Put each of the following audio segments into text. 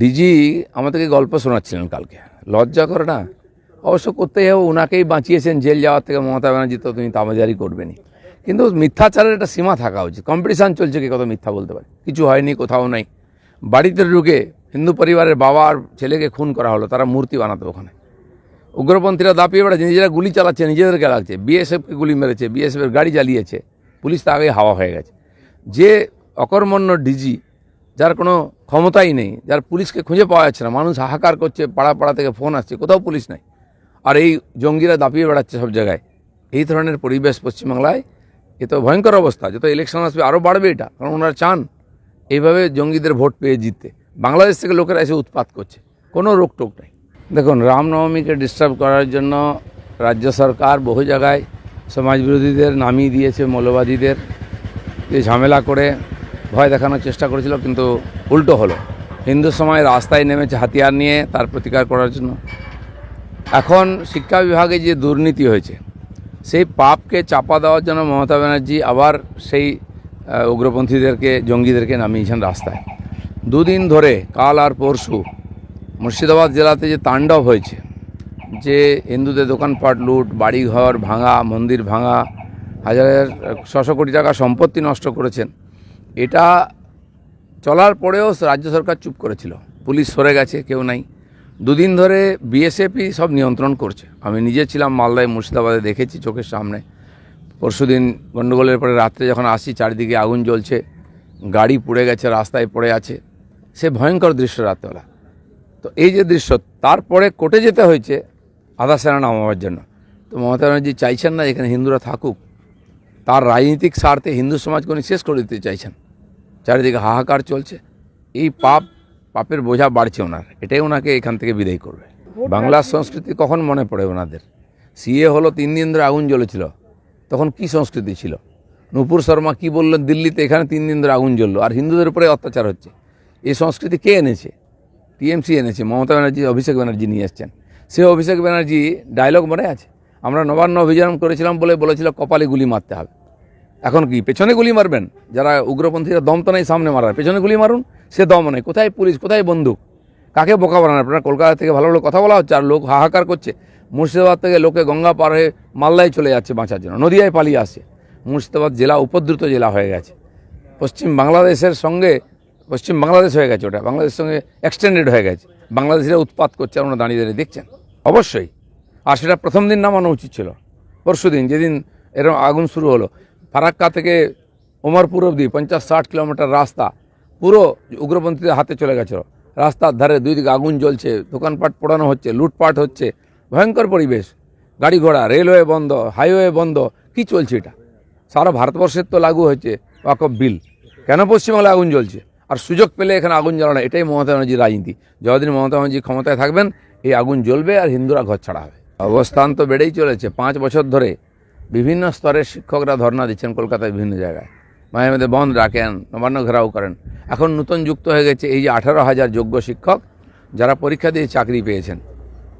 DG আমাদেরকে গল্প শোনাচ্ছিলেন কালকে। লজ্জা করে না? অবশ্য করতেই হবে ওনাকেই বাঁচিয়েছেন জেল যাওয়ার থেকে মমতা ব্যানার্জি তো তুমি তামাজারি করবেনি কিন্তু মিথ্যাচারের একটা সীমা থাকা উচিত। কম্পিটিশান চলছে কে কত মিথ্যা বলতে পারে। কিছু হয়নি, কোথাও নাই। বাড়িতে ঢুকে হিন্দু পরিবারের বাবা আর ছেলেকে খুন করা হলো, তারা মূর্তি বানাতো ওখানে। উগ্রপন্থীরা দাপিয়ে বেড়াচ্ছে, নিজেরা গুলি চালাচ্ছে নিজেদেরকে লাগছে বিএসএফকে গুলি মেরেছে, বিএসএফের গাড়ি জ্বালিয়েছে, পুলিশ তো আগে হাওয়া হয়ে গেছে। যে অকর্মণ্য ডিজি, যার কোনো ক্ষমতাই নেই, যার পুলিশকে খুঁজে পাওয়া যাচ্ছে না। মানুষ হাহাকার করছে পাড়া পাড়া থেকে ফোন আসছে, কোথাও পুলিশ নাই। আর এই জঙ্গিরা দাপিয়ে বেড়াচ্ছে সব জায়গায়। এই ধরনের পরিবেশ পশ্চিমবাংলায়, এ তো ভয়ঙ্কর অবস্থা। যত ইলেকশন আসবে আরও বাড়বে এটা, কারণ ওনারা চান এইভাবে জঙ্গিদের ভোট পেয়ে জিততে। বাংলাদেশ থেকে লোকেরা এসে উৎপাত করছে, কোনো রোকটোক নেই। দেখুন, রামনবমীকে ডিস্টার্ব করার জন্য রাজ্য সরকার বহু জায়গায় সমাজবিরোধীদের নামিয়ে দিয়েছে, মৌলবাদীদের। ঝামেলা করে ভয় দেখানোর চেষ্টা করেছিল, কিন্তু উল্টো হলো। হিন্দু সময় রাস্তায় নেমেছে হাতিয়ার নিয়ে, তার প্রতিকার করার জন্য। এখন শিক্ষা বিভাগে যে দুর্নীতি হয়েছে, সেই পাপকে চাপা দেওয়ার জন্য মমতা ব্যানার্জি আবার সেই উগ্রপন্থীদেরকে, জঙ্গিদেরকে নামিয়েছেন রাস্তায়। দুদিন ধরে, কাল আর পরশু, মুর্শিদাবাদ জেলাতে যে তাণ্ডব হয়েছে, যে হিন্দুদের দোকানপাট লুট, বাড়িঘর ভাঙা, মন্দির ভাঙা, হাজার হাজার ছশো কোটি টাকা সম্পত্তি নষ্ট করেছেন এটা চলার পরেও রাজ্য সরকার চুপ করেছিল। পুলিশ সরে গেছে, কেউ নাই। দুদিন ধরে বিএসএফই সব নিয়ন্ত্রণ করছে। আমি নিজে ছিলাম মালদায়, মুর্শিদাবাদে দেখেছি চোখের সামনে। পরশুদিন গণ্ডগোলের পরে রাত্রে যখন আসি, চারিদিকে আগুন জ্বলছে, গাড়ি পুড়ে গেছে, রাস্তায় পড়ে আছে। সে ভয়ঙ্কর দৃশ্য রাত্রেবেলা। তো এই যে দৃশ্য, তারপরে কোর্টে যেতে হয়েছে আধা সেনা নামাবার জন্য। তো মমতা ব্যানার্জি চাইছেন না এখানে হিন্দুরা থাকুক। তার রাজনৈতিক স্বার্থে হিন্দু সমাজকে উনি শেষ করে দিতে চাইছেন। চারিদিকে হাহাকার চলছে। এই পাপ পাপের বোঝা বাড়ছে ওনার। এটাই ওনাকে এখান থেকে বিদায় করবে। বাংলার সংস্কৃতি কখন মনে পড়ে ওনাদের? সিএ হলো তিন দিন ধরে আগুন জ্বলেছিল। তখন কি সংস্কৃতি ছিল? নূপুর শর্মা কি বললেন দিল্লিতে এখানে তিন দিন ধরে আগুন জ্বললো। আর হিন্দুদের উপরে অত্যাচার হচ্ছে। এই সংস্কৃতি কে এনেছে? টিএমসি এনেছে মমতা ব্যানার্জি অভিষেক ব্যানার্জি নিয়ে এসছেন। সে অভিষেক ব্যানার্জি ডায়লগ মনে আছে? আমরা নবান্ন অভিযান করেছিলাম বলে বলেছিল কপালে গুলি মারতে হবে। এখন কি, পেছনে গুলি মারবেন? যারা উগ্রপন্থীরা দম তো নেই সামনে মারার, পেছনে গুলি মারুন, সে দম নেই। কোথায় পুলিশ, কোথায় বন্দুক? কাকে বোকা বানান আপনারা? কলকাতা থেকে ভালো ভালো কথা বলা হচ্ছে, আর লোক হাহাকার করছে। মুর্শিদাবাদ থেকে লোকে গঙ্গা পার হয়ে মালদায় চলে যাচ্ছে বাঁচার জন্য, নদিয়ায় পালিয়ে আসছে। মুর্শিদাবাদ জেলা, উপদ্রুত জেলা হয়ে গেছে। পশ্চিম বাংলাদেশের সঙ্গে, পশ্চিম বাংলাদেশ হয়ে গেছে ওটা, বাংলাদেশের সঙ্গে এক্সটেন্ডেড হয়ে গেছে। বাংলাদেশিরা উৎপাত করছে আপনারা দাঁড়িয়ে দাঁড়িয়ে দেখছেন। অবশ্যই। আর সেটা প্রথম দিন নামানো উচিত ছিল। পরশু দিন যেদিন এরকম আগুন শুরু হলো ফারাক্কা থেকে ওমরপুর অবধি পঞ্চাশ ষাট কিলোমিটার রাস্তা পুরো উগ্রপন্থীদের হাতে চলে গেছিল রাস্তার ধারে দুই দিকে আগুন জ্বলছে, দোকানপাট পোড়ানো হচ্ছে, লুটপাট হচ্ছে, ভয়ঙ্কর পরিবেশ। গাড়ি ঘোড়া, রেলওয়ে বন্ধ, হাইওয়ে বন্ধ, কি চলছে এটা? সারা ভারতবর্ষের তো লাগু হয়েছে ওয়াকফ বিল। কেন পশ্চিমবাংলায় আগুন জ্বলছে? আর সুযোগ পেলে এখানে আগুন জ্বালানো, এটাই মমতা ব্যানার্জির রাজনীতি। যতদিন মমতা ব্যানার্জি ক্ষমতায় থাকবেন, এই আগুন জ্বলবে আর হিন্দুরা ঘর ছাড়া হবে। অবস্থান তো বেড়েই চলেছে। পাঁচ বছর ধরে বিভিন্ন স্তরের শিক্ষকরা ধর্ণা দিচ্ছেন কলকাতায় বিভিন্ন জায়গায়। মাঝে মধ্যে বন্ধ রাখেন, নবান্ন ঘেরাও করেন। এখন নতুন যুক্ত হয়ে গেছে এই যে আঠারো হাজার যোগ্য শিক্ষক যারা পরীক্ষা দিয়ে চাকরি পেয়েছেন,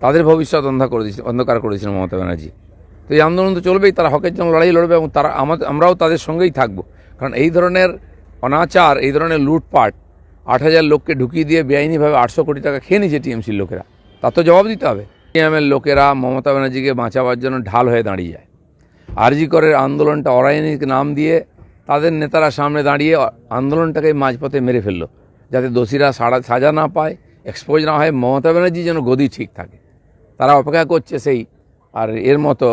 তাদের ভবিষ্যৎ অন্ধকার করে দিয়েছে, অন্ধকার করেছেন মমতা ব্যানার্জি। তো এই আন্দোলন তো চলবেই, তারা হকের জন্য লড়াই লড়বে এবং তারা আমাদের আমরাও তাদের সঙ্গেই থাকব। কারণ এই ধরনের অনাচার, এই ধরনের লুটপাট, আট হাজার লোককে ঢুকিয়ে দিয়ে বেআইনিভাবে আটশো কোটি টাকা খেয়ে নিয়েছে টিএমসির লোকেরা। তার তো জবাব দিতে হবে। টিএমের লোকেরা মমতা ব্যানার্জিকে বাঁচাবার জন্য ঢাল হয়ে দাঁড়িয়ে যায়। আরজি করের আন্দোলনটা অরাজনৈতিক নাম দিয়ে তাদের নেতারা সামনে দাঁড়িয়ে আন্দোলনটাকে মাঝপথে মেরে ফেলল, যাতে দোষীরা সাড়া সাজা না পায় এক্সপোজ না হয়, মমতা ব্যানার্জি যেন গদি ঠিক থাকে। তারা অপেক্ষা করছে সেই, আর এর মতো,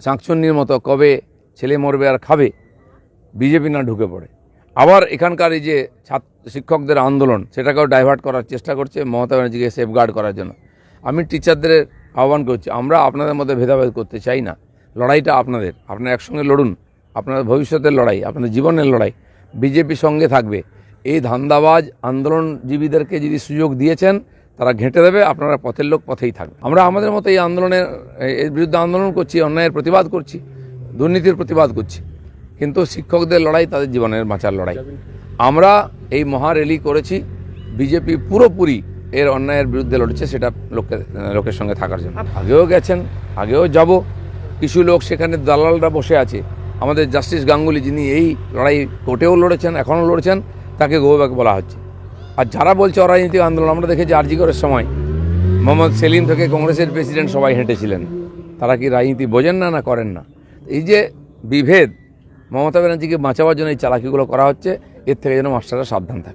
শাঁকচুন্নির মতো কবে ছেলে মরবে আর খাবে, বিজেপি না ঢুকে পড়ে। আবার এখানকার এই যে ছাত্র শিক্ষকদের আন্দোলন, সেটাকেও ডাইভার্ট করার চেষ্টা করছে মমতা ব্যানার্জিকে সেফগার্ড করার জন্য। আমি টিচারদের আহ্বান করছি, আমরা আপনাদের মধ্যে ভেদাভেদ করতে চাই না। লড়াইটা আপনাদের। আপনারা একসঙ্গে লড়ুন। আপনাদের ভবিষ্যতের লড়াই, আপনাদের জীবনের লড়াই। বিজেপি সঙ্গে থাকবে। এই ধান্দাবাজ আন্দোলনজীবীদেরকে যদি সুযোগ দিয়েছেন, তারা ঘেঁটে দেবে, আপনারা পথের লোক পথেই থাকবে আমরা আমাদের মতো এই আন্দোলনের এর বিরুদ্ধে আন্দোলন করছি, অন্যায়ের প্রতিবাদ করছি, দুর্নীতির প্রতিবাদ করছি। কিন্তু শিক্ষকদের লড়াই, তাদের জীবনের বাঁচার লড়াই। আমরা এই মহা করেছি, বিজেপি পুরোপুরি এর অন্যায়ের বিরুদ্ধে লড়ছে, সেটা লোকের লোকের সঙ্গে থাকার জন্য। আগেও গেছেন, আগেও যাব। কিছু লোক সেখানে দালালরা বসে আছে। আমাদের জাস্টিস গাঙ্গুলি যিনি এই লড়াই কোর্টেও লড়েছেন, এখনও লড়েছেন, তাকে গোব্যাক বলা হচ্ছে। আর যারা বলছে অরাজনৈতিক আন্দোলন, আমরা দেখেছি আরজিকরের সময় মোহাম্মদ সেলিম থেকে কংগ্রেসের প্রেসিডেন্ট সবাই হেঁটেছিলেন। তারা কি রাজনীতি বোঝেন না না করেন না? এই যে বিভেদ, মমতা ব্যানার্জিকে বাঁচাবার জন্য এই চালাকিগুলো করা হচ্ছে, এর থেকে যেন মাস্টাররা সাবধান থাকে